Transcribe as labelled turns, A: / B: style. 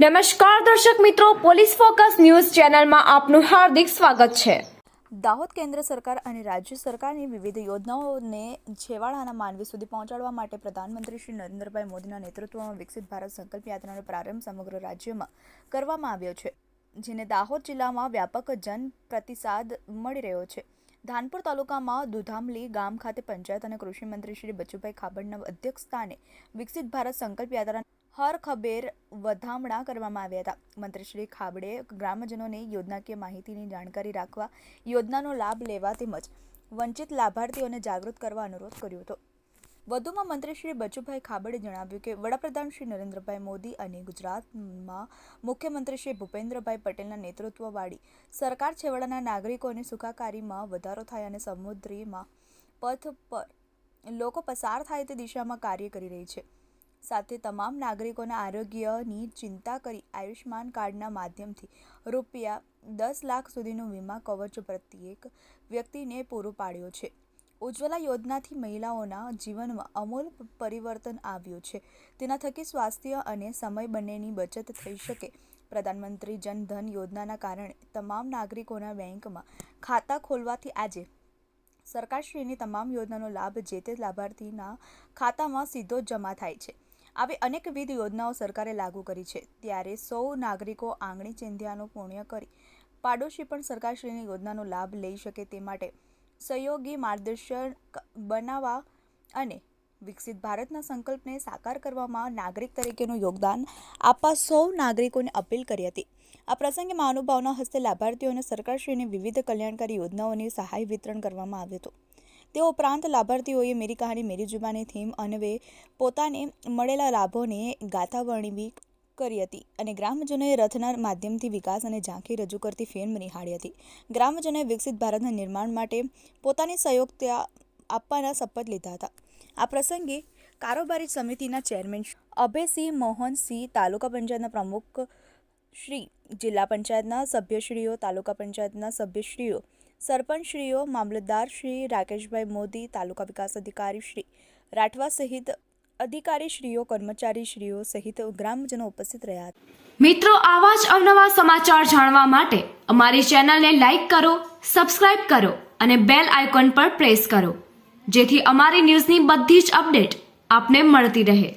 A: નમસ્કાર દર્શક મિત્રો, પોલીસ ફોકસ ન્યૂઝ ચેનલમાં આપનું હાર્દિક સ્વાગત છે.
B: દાહોદ કેન્દ્ર સરકાર અને રાજ્ય સરકારની વિવિધ યોજનાઓને છેવાડાના માનવી સુધી પહોંચાડવા માટે પ્રધાનમંત્રી શ્રી નરેન્દ્રભાઈ મોદીના નેતૃત્વમાં વિકસિત ભારત સંકલ્પ યાત્રાનો પ્રારંભ સમગ્ર રાજ્યમાં કરવામાં આવ્યો છે, જેને દાહોદ જિલ્લામાં વ્યાપક જન પ્રતિસાદ મળી રહ્યો છે. ધાનપુર તાલુકામાં દુધામલી ગામ ખાતે પંચાયત અને કૃષિ મંત્રી શ્રી બચુભાઈ ખાબડના અધ્યક્ષ સ્થાને વિકસિત ભારત સંકલ્પ યાત્રા હર ખબેર વધામણા કરવામાં આવ્યા હતા. મંત્રીશ્રી ખાબડે ગ્રામજનોને યોજનાકીય માહિતીની જાણકારી રાખવા યોજનાનો લાભ લેવા તેમજ વંચિત લાભાર્થીઓને જાગૃત કરવા અનુરોધ કર્યો હતો. વધુમાં મંત્રીશ્રી બચુભાઈ ખાબડે જણાવ્યું કે, વડાપ્રધાન શ્રી નરેન્દ્રભાઈ મોદી અને ગુજરાતમાં મુખ્યમંત્રી શ્રી ભૂપેન્દ્રભાઈ પટેલના નેતૃત્વવાળી સરકાર છેવાડાના નાગરિકોની સુખાકારીમાં વધારો થાય અને સમુદ્રીમાં પથ પર લોકો પસાર થાય તે દિશામાં કાર્ય કરી રહી છે. સાથે તમામ નાગરિકોના આરોગ્યની ચિંતા કરી આયુષ્માન કાર્ડના માધ્યમથી રૂપિયા દસ લાખ સુધીનું વીમા કવચ પ્રત્યેક વ્યક્તિને પૂરું પાડ્યો છે. ઉજ્જવલા યોજનાથી મહિલાઓના જીવનમાં અમૂલ પરિવર્તન આવ્યું છે. તેના થકી સ્વાસ્થ્ય અને સમય બંનેની બચત થઈ શકે. પ્રધાનમંત્રી જન ધન યોજનાના કારણે તમામ નાગરિકોના બેંકમાં ખાતા ખોલવાથી આજે સરકારશ્રીની તમામ યોજનાનો લાભ જે તે લાભાર્થીના ખાતામાં સીધો જમા થાય છે. આવી અનેકવિધ યોજનાઓ સરકારે લાગુ કરી છે. ત્યારે સૌ નાગરિકો આંગળી ચિંધ્યાનું પુણ્ય કરી પાડોશી પણ સરકારશ્રીની યોજનાનો લાભ લઈ શકે તે માટે સહયોગી માર્ગદર્શન બનાવવા અને વિકસિત ભારતના સંકલ્પને સાકાર કરવામાં નાગરિક તરીકેનું યોગદાન આપવા સૌ નાગરિકોને અપીલ કરી હતી. આ પ્રસંગે મહાનુભાવના હસ્તે લાભાર્થીઓને સરકારશ્રીની વિવિધ કલ્યાણકારી યોજનાઓની સહાય વિતરણ કરવામાં આવ્યું હતું. તે ઉપરાંત લાભાર્થીઓએ મેરી કહાની, મેરી જુબાની થીમ અન્વે પોતાને મળેલા લાભોને ગાથા વર્ણવી કરી હતી અને ગ્રામજનોએ રથના માધ્યમથી વિકાસ અને ઝાંખી રજૂ કરતી ફિલ્મ નિહાળી હતી. ગ્રામજનોએ વિકસિત ભારતના નિર્માણ માટે પોતાની સહયોગતા આપવાના શપથ લીધા હતા. આ પ્રસંગે કારોબારી સમિતિના ચેરમેન અભયસિંહ મોહનસિંહ તાલુકા પંચાયતના પ્રમુખ શ્રી જિલ્લા પંચાયતના સભ્યશ્રીઓ, તાલુકા પંચાયતના સભ્યશ્રીઓ સરપંચશ્રીઓ, મામલતદાર શ્રી રાકેશભાઈ મોદી, તાલુકા વિકાસ અધિકારી શ્રી રાઠવા સહિત અધિકારીશ્રીઓ, કર્મચારીશ્રીઓ સહિત ગ્રામજનો ઉપસ્થિત રહ્યા હતા.
A: મિત્રો, આવા જ અવનવા સમાચાર જાણવા માટે અમારી ચેનલને લાઇક કરો, સબસ્ક્રાઇબ કરો અને બેલ આઇકોન પર પ્રેસ કરો, જેથી અમારી ન્યૂઝની બધી જ અપડેટ આપને મળતી રહે.